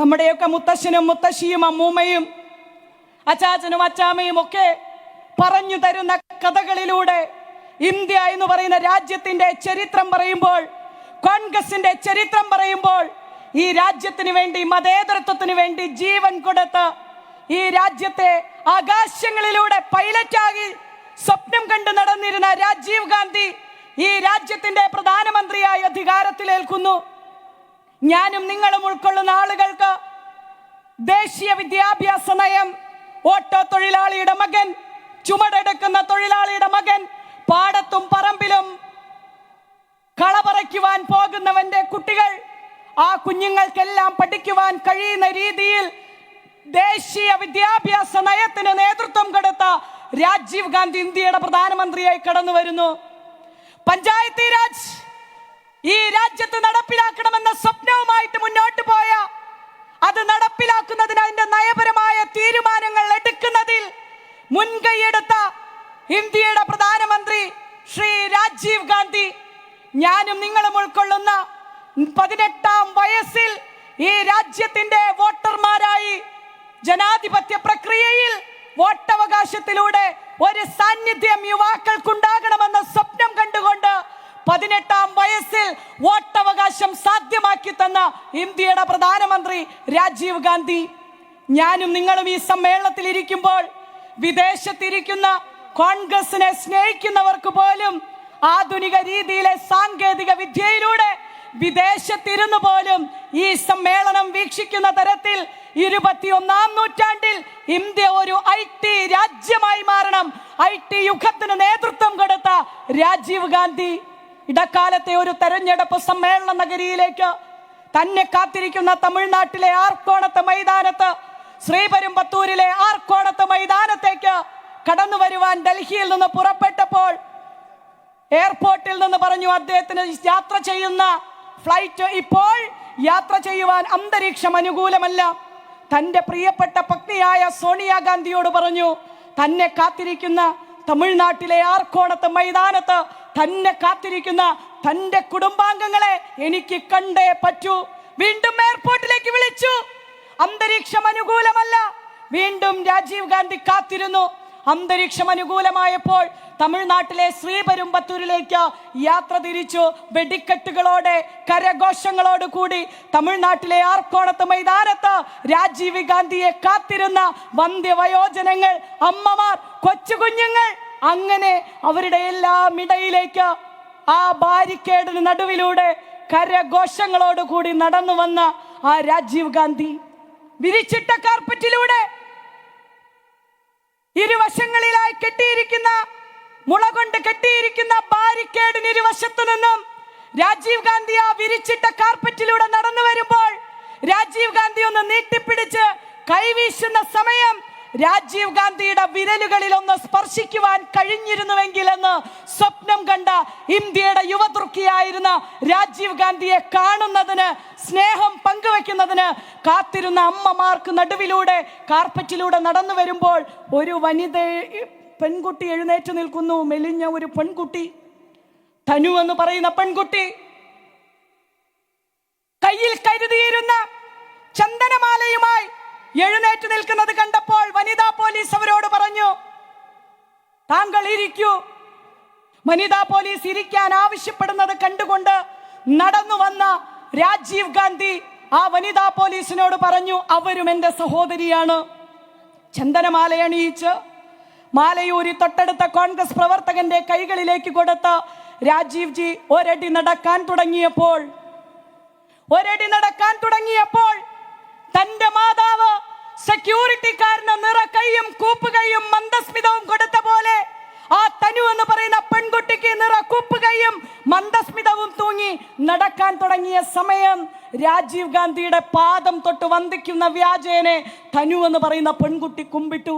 നമ്മുടെയൊക്കെ മുത്തശ്ശനും മുത്തശ്ശിയും അമ്മൂമ്മയും അച്ചാച്ചനും അച്ചാമ്മയും ഒക്കെ പറഞ്ഞു തരുന്ന കഥകളിലൂടെ ഇന്ത്യ എന്ന് പറയുന്ന രാജ്യത്തിന്റെ ചരിത്രം പറയുമ്പോൾ കോൺഗ്രസിന്റെ ചരിത്രം പറയുമ്പോൾ ഈ രാജ്യത്തിന് വേണ്ടി മതേതരത്വത്തിന് വേണ്ടി ജീവൻ കൊടുത്ത് ഈ രാജ്യത്തെ ആകാശങ്ങളിലൂടെ പൈലറ്റാകി സ്വപ്നം കണ്ട് നടന്നിരുന്ന രാജീവ് ഗാന്ധി ഈ രാജ്യത്തിന്റെ പ്രധാനമന്ത്രിയായി അധികാരത്തിലേൽക്കുന്നു. ഞാനും നിങ്ങളും ഉൾക്കൊള്ളുന്ന ആളുകൾക്ക് ദേശീയ വിദ്യാഭ്യാസ നയം ഓട്ടോ തൊഴിലാളിയുടെ മകൻ ചുമടെടുക്കുന്ന തൊഴിലാളിയുടെ മകൻ പാടത്തും പറമ്പിലും കളപറയ്ക്കുവാൻ പോകുന്നവന്റെ കുട്ടികൾ ആ കുഞ്ഞുങ്ങൾക്കെല്ലാം പഠിക്കുവാൻ കഴിയുന്ന രീതിയിൽ ദേശീയ വിദ്യാഭ്യാസ നയത്തിന് നേതൃത്വം കൊടുത്ത രാജീവ് ഗാന്ധി ഇന്ത്യയുടെ പ്രധാനമന്ത്രിയായി കടന്നു വരുന്നു പഞ്ചായത്തി രാജ് ഈ രാജ്യത്ത് നടപ്പിലാക്കണമെന്ന സ്വപ്നവുമായിട്ട് മുന്നോട്ട് പോയ അത് നടപ്പിലാക്കുന്നതിന് അതിന്റെ നയപരമായ തീരുമാനങ്ങൾ എടുക്കുന്നതിൽ മുൻകൈയെടുത്ത ഇന്ത്യയുടെ പ്രധാനമന്ത്രി ശ്രീ രാജീവ് ഗാന്ധി ഞാനും നിങ്ങളും ഉൾക്കൊള്ളുന്ന പതിനെട്ടാം വയസ്സിൽ ഈ രാജ്യത്തിന്റെ വോട്ടർമാരായി ജനാധിപത്യ പ്രക്രിയയിൽ വോട്ടവകാശത്തിലൂടെ ഒരു സാന്നിധ്യം യുവാക്കൾക്കുണ്ടാകണമെന്ന സ്വപ്നം കണ്ടുകൊണ്ട് പതിനെട്ടാം വയസ്സിൽ വോട്ടവകാശം സാധ്യമാക്കി തന്ന ഇന്ത്യയുടെ പ്രധാനമന്ത്രി രാജീവ് ഗാന്ധി. ഞാനും നിങ്ങളും ഈ സമ്മേളനത്തിൽ ഇരിക്കുമ്പോൾ വിദേശത്തിരിക്കുന്ന കോൺഗ്രസിനെ സ്നേഹിക്കുന്നവർക്ക് പോലും ആധുനിക രീതിയിലെ സാങ്കേതിക വിദ്യയിലൂടെ വിദേശത്തിരുന്ന് പോലും ഈ സമ്മേളനം വീക്ഷിക്കുന്ന തരത്തിൽ ഇരുപത്തിയൊന്നാം നൂറ്റാണ്ടിൽ ഇന്ത്യ ഒരു ഐ ടി രാജ്യമായി മാറണം. ഐ ടി യുഗത്തിന് നേതൃത്വം കൊടുത്ത രാജീവ് ഗാന്ധി. ഇടക്കാലത്തെ ഒരു തെരഞ്ഞെടുപ്പ് സമ്മേളന നഗരിയിലേക്ക് തന്നെ കാത്തിരിക്കുന്ന തമിഴ്നാട്ടിലെ ആർക്കോണത്തെ മൈതാനത്ത് ശ്രീപെരുമ്പത്തൂരിലെ ആർക്കോണത്തെ മൈതാനത്തേക്ക് കടന്നു വരുവാൻ ഡൽഹിയിൽ നിന്ന് പുറപ്പെട്ടപ്പോൾ എയർപോർട്ടിൽ നിന്ന് പറഞ്ഞു അദ്ദേഹത്തിന് യാത്ര ചെയ്യുന്ന ഫ്ലൈറ്റ് ഇപ്പോൾ യാത്ര ചെയ്യുവാൻ അന്തരീക്ഷം അനുകൂലമല്ല. തന്റെ പ്രിയപ്പെട്ട പത്നിയായ സോണിയാഗാന്ധിയോട് പറഞ്ഞു തന്നെ കാത്തിരിക്കുന്ന തമിഴ്നാട്ടിലെ ആർക്കോണത്ത് മൈതാനത്ത് തന്നെ കാത്തിരിക്കുന്ന തന്റെ കുടുംബാംഗങ്ങളെ എനിക്ക് കണ്ടേ പറ്റൂ. വീണ്ടും എയർപോർട്ടിലേക്ക് വിളിച്ചു. അന്തരീക്ഷം അനുകൂലമല്ല. വീണ്ടും രാജീവ് ഗാന്ധി കാത്തിരുന്നു. അന്തരീക്ഷം അനുകൂലമായപ്പോൾ തമിഴ്നാട്ടിലെ ശ്രീപെരുമ്പത്തൂരിലേക്ക് യാത്ര തിരിച്ചു. വെടിക്കെട്ടുകളോടെ കരഘോഷങ്ങളോട് കൂടി തമിഴ്നാട്ടിലെ ആർക്കോണത്ത് മൈതാനത്ത് രാജീവ് ഗാന്ധിയെ കാത്തിരുന്ന വന്ധ്യവയോജനങ്ങൾ അമ്മമാർ കൊച്ചു കുഞ്ഞുങ്ങൾ അങ്ങനെ അവരുടെ എല്ലാം ഇടയിലേക്ക് ആ ബാരിക്കേഡിന് നടുവിലൂടെ കരഘോഷങ്ങളോട് കൂടി നടന്നു വന്ന ആ രാജീവ് ഗാന്ധി. വിരിച്ചിട്ട കാർപ്പറ്റിലൂടെ ഇരുവശങ്ങളിലായി കെട്ടിയിരിക്കുന്ന മുള കൊണ്ട് കെട്ടിയിരിക്കുന്ന ബാരിക്കേഡിന് ഇരുവശത്തു നിന്നും രാജീവ് ഗാന്ധി ആ വിരിച്ചിട്ട കാർപ്പറ്റിലൂടെ നടന്നു വരുമ്പോൾ രാജീവ് ഗാന്ധി ഒന്ന് നീട്ടിപ്പിടിച്ച് കൈവീശുന്ന സമയം രാജീവ് ഗാന്ധിയുടെ വിരലുകളിൽ ഒന്ന് സ്പർശിക്കുവാൻ കഴിഞ്ഞിരുന്നുവെങ്കിൽ എന്ന് സ്വപ്നം കണ്ട ഇന്ത്യയുടെ യുവതുർക്കിയായിരുന്ന രാജീവ് ഗാന്ധിയെ കാണുന്നതിന് സ്നേഹം പങ്കുവെക്കുന്നതിന് കാത്തിരുന്ന അമ്മമാർക്ക് നടുവിലൂടെ കാർപ്പറ്റിലൂടെ നടന്നു വരുമ്പോൾ ഒരു വനിത പെൺകുട്ടി എഴുന്നേറ്റ് നിൽക്കുന്നു. മെലിഞ്ഞ ഒരു പെൺകുട്ടി. തനു എന്ന് പറയുന്ന പെൺകുട്ടി. കയ്യിൽ കരുതിയിരുന്ന ചന്ദനമാലയുമായി എഴുന്നേറ്റ് നിൽക്കുന്നത് കണ്ടപ്പോൾ വനിതാ പോലീസ് അവരോട് പറഞ്ഞു താങ്കൾ ഇരിക്കൂ. വനിതാ പോലീസ് ഇരിക്കാൻ ആവശ്യപ്പെടുന്നത് കണ്ടുകൊണ്ട് നടന്നു വന്ന രാജീവ് ഗാന്ധി ആ വനിതാ പോലീസിനോട് പറഞ്ഞു അവരും എന്റെ സഹോദരിയാണ്. ചന്ദനമാല അണിയിച്ച് മാലയൂരി തൊട്ടടുത്ത കോൺഗ്രസ് പ്രവർത്തകന്റെ കൈകളിലേക്ക് കൊടുത്ത രാജീവ് ജി ഒരടി നടക്കാൻ തുടങ്ങിയപ്പോൾ ഒരടി നടക്കാൻ തുടങ്ങിയപ്പോൾ തന്റെ മാതാവ് സെക്യൂരിറ്റിക്കാരന് നിറ കൈയും കൂപ്പുകയും മന്ദസ്മിതവും കൊടുത്ത പോലെ ആ തനു എന്ന് പറയുന്ന പെൺകുട്ടിക്ക് നിറ കൂപ്പുകയും മന്ദസ്മിതവും തൂങ്ങി നടക്കാൻ തുടങ്ങിയ സമയം രാജീവ് ഗാന്ധിയുടെ പാദം തൊട്ട് വന്ദിക്കുന്ന വ്യാജേനെ തനു എന്ന് പറയുന്ന പെൺകുട്ടി കുമ്പിട്ടു.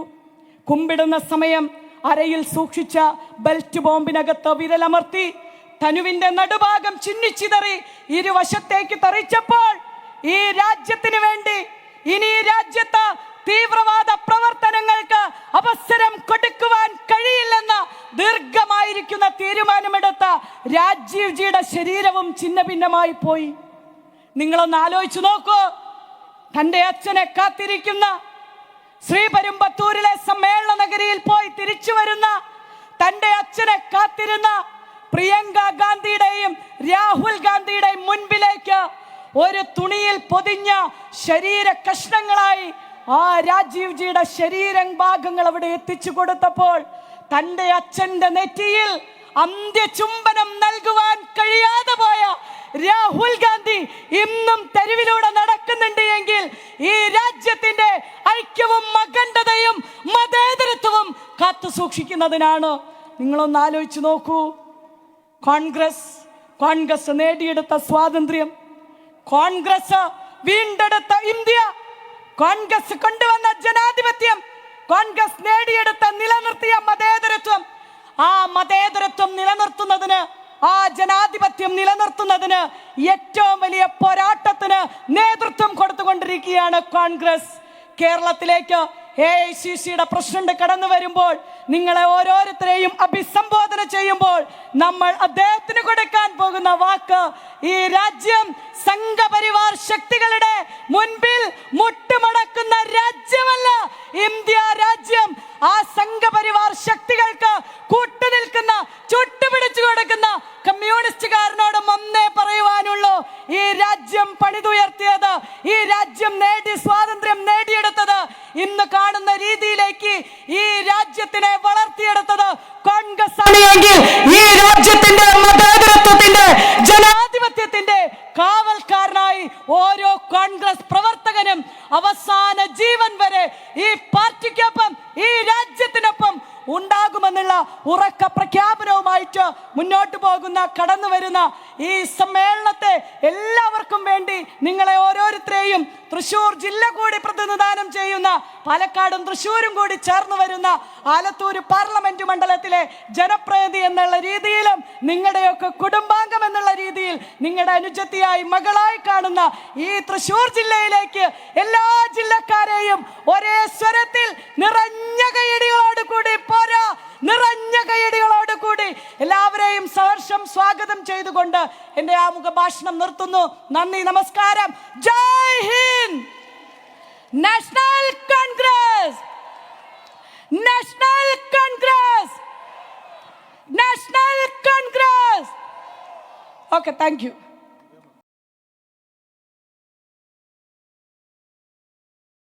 കുമ്പിടുന്ന സമയം അരയിൽ സൂക്ഷിച്ച ബെൽറ്റ് ബോംബിനകത്ത് വിരലമർത്തി തനുവിന്റെ നടുഭാഗം ചിന്നിച്ചിതറി ഇരുവശത്തേക്ക് തെറിച്ചപ്പോൾ ഈ രാജ്യത്തിന് വേണ്ടി ഇനി രാജ്യത്ത് തീവ്രവാദ പ്രവർത്തനങ്ങൾക്ക് അവസരം കൊടുക്കുവാൻ കഴിയില്ലെന്ന് ദീർഘമായിരിക്കുന്ന തീരുമാനമെടുത്ത രാജീവ് ജിയുടെ ശരീരവും ചിന്ന ഭിന്നമായി പോയി. നിങ്ങളൊന്ന് ആലോചിച്ചു നോക്കൂ. തന്റെ അച്ഛനെ കാത്തിരിക്കുന്ന ശ്രീപെരുമ്പത്തൂരിലെ സമ്മേളന നഗരിയിൽ പോയി തിരിച്ചു വരുന്ന തന്റെ അച്ഛനെ കാത്തിരുന്ന പ്രിയങ്ക ഗാന്ധിയുടെയും രാഹുൽ ഗാന്ധിയുടെയും മുൻപിലേക്ക് ഒരു തുണിയിൽ പൊതിഞ്ഞ ശരീര കഷ്ണങ്ങളായി ആ രാജീവ്ജിയുടെ ശരീരം ഭാഗങ്ങൾ അവിടെ എത്തിച്ചു കൊടുത്തപ്പോൾ തന്റെ അച്ഛന്റെ നെറ്റിയിൽ അന്ത്യചുംബനം നൽകുവാൻ കഴിയാതെ പോയ രാഹുൽ ഗാന്ധി ഇന്നും തെരുവിലൂടെ നടക്കുന്നുണ്ട് എങ്കിൽ ഈ രാജ്യത്തിന്റെ ഐക്യവും അഖണ്ഡതയും മതേതരത്വവും കാത്തു സൂക്ഷിക്കുന്നതിനാണ് നിങ്ങളൊന്ന് ആലോചിച്ച് നോക്കൂ. കോൺഗ്രസ് കോൺഗ്രസ് നേടിയെടുത്ത സ്വാതന്ത്ര്യം കോൺഗ്രസ് വീണ്ടെടുത്ത ഇന്ത്യ. കോൺഗ്രസ് കൊണ്ടുവന്ന ജനാധിപത്യം. കോൺഗ്രസ് നേടിയെടുത്ത നിലനിർത്തിയ മതേതരത്വം. ആ മതേതരത്വം നിലനിർത്തുന്നതിന് ആ ജനാധിപത്യം നിലനിർത്തുന്നതിന് ഏറ്റവും വലിയ പോരാട്ടത്തിന് നേതൃത്വം കൊടുത്തുകൊണ്ടിരിക്കുകയാണ് കോൺഗ്രസ്. കേരളത്തിലേക്ക് എ ഐ സി സിയുടെ പ്രസിഡന്റ് കടന്നു വരുമ്പോൾ നിങ്ങളെ ഓരോരുത്തരെയും അഭിസംബോധന ചെയ്യുമ്പോൾ നമ്മൾ അദ്ദേഹത്തിന് കൊടുക്കാൻ പോകുന്ന വാക്ക് ഈ രാജ്യം സംഘപരിവാർ ശക്തികളുടെ മുൻപിൽ മുട്ടുമടക്കുന്ന രാജ്യമല്ല. ഇന്ത്യ രാജ്യം ആ സംഘപരിവാർ ശക്തികൾക്ക് കൂട്ടുനിൽക്കുന്ന ചുട്ടുപിടിച്ചു കൊടുക്കുന്ന കമ്മ്യൂണിസ്റ്റുകാരനോടും ഒന്നേ പറയുവാനുള്ളൂ ഈ രാജ്യം പണിതുയർത്തിയത് ഈ രാജ്യം നേടി സ്വാതന്ത്ര്യം നേടിയെടുത്തത് ഇന്ന് കാണുന്ന രീതിയിലേക്ക് ഈ രാജ്യത്തിനെ വളർത്തിയെടുത്തത് കോൺഗ്രസ് ആണ്. എങ്കിൽ ഈ രാജ്യത്തിന്റെ മതേതരത്വത്തിന്റെ ജനാധിപത്യത്തിന്റെ കാവൽക്കാരനായി ഓരോ കോൺഗ്രസ് ഉറക്ക പ്രഖ്യാപനവുമായിട്ട് മുന്നോട്ട് പോകുന്ന കടന്നു വരുന്ന ഈ സമ്മേളനത്തെ എല്ലാവർക്കും വേണ്ടി നിങ്ങളെ ഓരോരുത്തരെയും തൃശൂർ ജില്ല കൂടി പ്രതിനിധാനം ചെയ്യുന്ന പാലക്കാടും തൃശൂരും കൂടി ചേർന്ന് വരുന്ന ആലത്തൂർ പാർലമെന്റ് മണ്ഡലത്തിലെ ജനപ്രതിനിധി എന്നുള്ള രീതിയിലും നിങ്ങളുടെയൊക്കെ കുടുംബാംഗം എന്നുള്ള രീതിയിൽ നിങ്ങളുടെ അനുജത്തിയായി മകളായി കാണുന്ന ഈ തൃശൂർ ജില്ലയിലേക്ക് എല്ലാ ജില്ലക്കാരെയും ഒരേ ചെയ്തുകൊണ്ട് എന്റെ ആമുഖ മുഖഭാഷണം നിർത്തുന്നു. നന്ദി നമസ്കാരം. Jai Hind. National Congress. National Congress. National Congress. Okay thank you.